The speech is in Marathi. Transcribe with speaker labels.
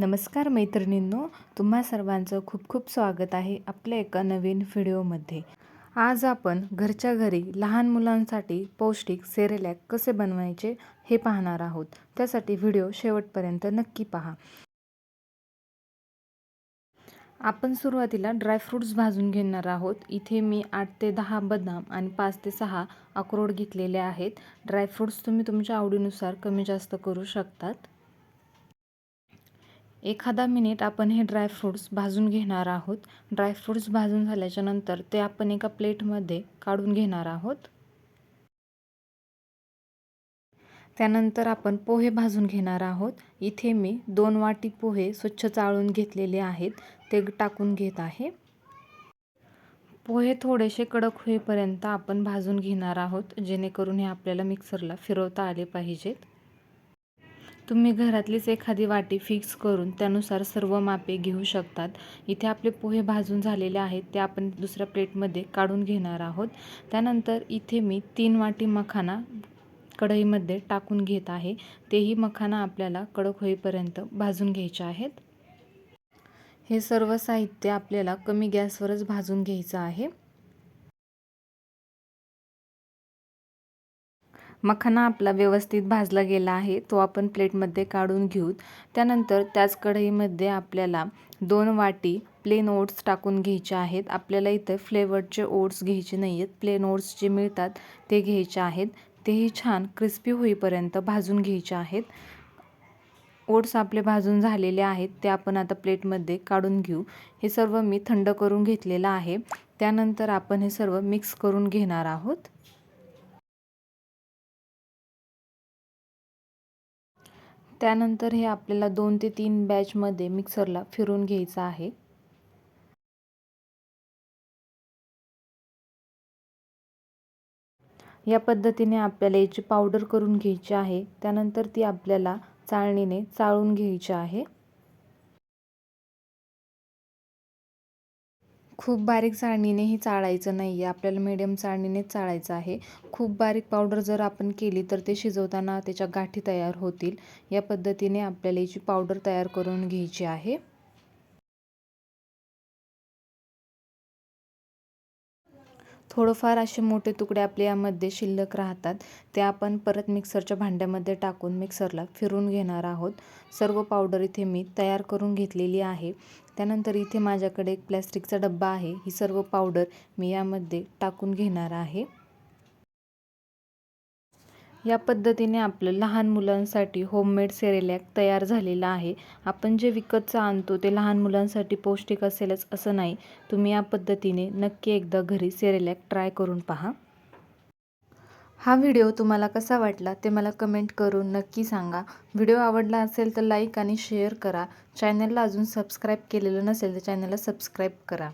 Speaker 1: नमस्कार मैत्रिणींनो तुम्हा सर्वांचं खूप खूप स्वागत आहे आपल्या एका नवीन व्हिडिओमध्ये. आज आपण घरच्या घरी लहान मुलांसाठी पौष्टिक सेरेलॅक कसे बनवायचे हे पाहणार आहोत. त्यासाठी व्हिडिओ शेवटपर्यंत नक्की पहा. आपण सुरुवातीला ड्रायफ्रूट्स भाजून घेणार आहोत. इथे मी आठ ते दहा बदाम आणि पाच ते सहा अक्रोड घेतलेले आहेत. ड्रायफ्रूट्स तुम्ही तुमच्या आवडीनुसार कमी जास्त करू शकतात. एखादा मिनिट आपण हे ड्रायफ्रूट्स भाजून घेणार आहोत. ड्रायफ्रूट्स भाजून झाल्याच्यानंतर ते आपण एका प्लेटमध्ये काढून घेणार आहोत. त्यानंतर आपण पोहे भाजून घेणार आहोत. इथे मी दोन वाटी पोहे स्वच्छ चाळून घेतलेले आहेत. ते टाकून घेत आहे. पोहे थोडेसे कडक होईपर्यंत आपण भाजून घेणार आहोत जेणेकरून हे आपल्याला मिक्सरला फिरवता आले पाहिजेत. तुम्ही घरातलीच एखादी वाटी फिक्स करून त्यानुसार सर्व मापे घेऊ शकतात. इथे आपले पोहे भाजून झालेले आहेत ते आपण दुसऱ्या प्लेटमध्ये काढून घेणार आहोत. त्यानंतर इथे मी तीन वाटी मखाना कढईमध्ये टाकून घेत आहे. तेही मखाना आपल्याला कडक होईपर्यंत भाजून घ्यायचे आहेत. हे सर्व साहित्य आपल्याला कमी गॅसवरच भाजून घ्यायचं आहे. मखाना आपला व्यवस्थित भाजला गेला आहे तो आपण प्लेटमध्ये काढून घेऊ त्यानंतर त्याच कढईमध्ये आपल्याला दोन वाटी प्लेन ओट्स टाकून घ्यायचे आहेत. आपल्याला इथे फ्लेवर्डचे ओट्स घ्यायचे नाही आहेत प्लेन ओट्स जे मिळतात ते घ्यायचे आहेत. तेही छान क्रिस्पी होईपर्यंत भाजून घ्यायचे आहेत. ओट्स आपले भाजून झालेले आहेत ते आपण आता प्लेटमध्ये काढून घेऊ. हे सर्व मी थंड करून घेतलेलं आहे. त्यानंतर आपण हे सर्व मिक्स करून घेणार आहोत. त्यानंतर हे आपल्याला दोन ते तीन बॅचमध्ये मिक्सरला फिरून घ्यायचं आहे. या पद्धतीने आपल्याला याची पावडर करून घ्यायची आहे. त्यानंतर ती आपल्याला चाळणीने चाळून घ्यायची आहे. खूप बारीक चाळणीनेही चाळायचं नाही आहे आपल्याला मिडियम चाळणीनेच चाळायचं आहे. खूप बारीक पावडर जर आपण केली तर ते शिजवताना त्याच्या गाठी तयार होतील. या पद्धतीने आपल्याला याची पावडर तयार करून घ्यायची आहे. थोडंफार असे मोठे तुकडे आपले यामध्ये शिल्लक राहतात. ते आपण परत मिक्सरच्या भांड्यामध्ये टाकून मिक्सरला फिरून घेणार आहोत. सर्व पावडर इथे मी तयार करून घेतलेली आहे. त्यानंतर इथे माझ्याकडे एक प्लॅस्टिकचा डब्बा आहे. ही सर्व पावडर मी यामध्ये टाकून घेणार आहे. या पद्धतीने आपलं लहान मुलांसाठी होममेड सेरेलॅक तयार झालेलं आहे. आपण जे विकतचं आणतो ते लहान मुलांसाठी पौष्टिक असेलच असं नाही. तुम्ही या पद्धतीने नक्की एकदा घरी सेरेलॅक ट्राय करून पहा. हा व्हिडिओ तुम्हाला कसा वाटला ते मला कमेंट करून नक्की सांगा. व्हिडिओ आवडला असेल तर लाईक आणि शेअर करा. चॅनलला अजून सबस्क्राईब केलेलं नसेल तर चॅनलला सबस्क्राईब करा.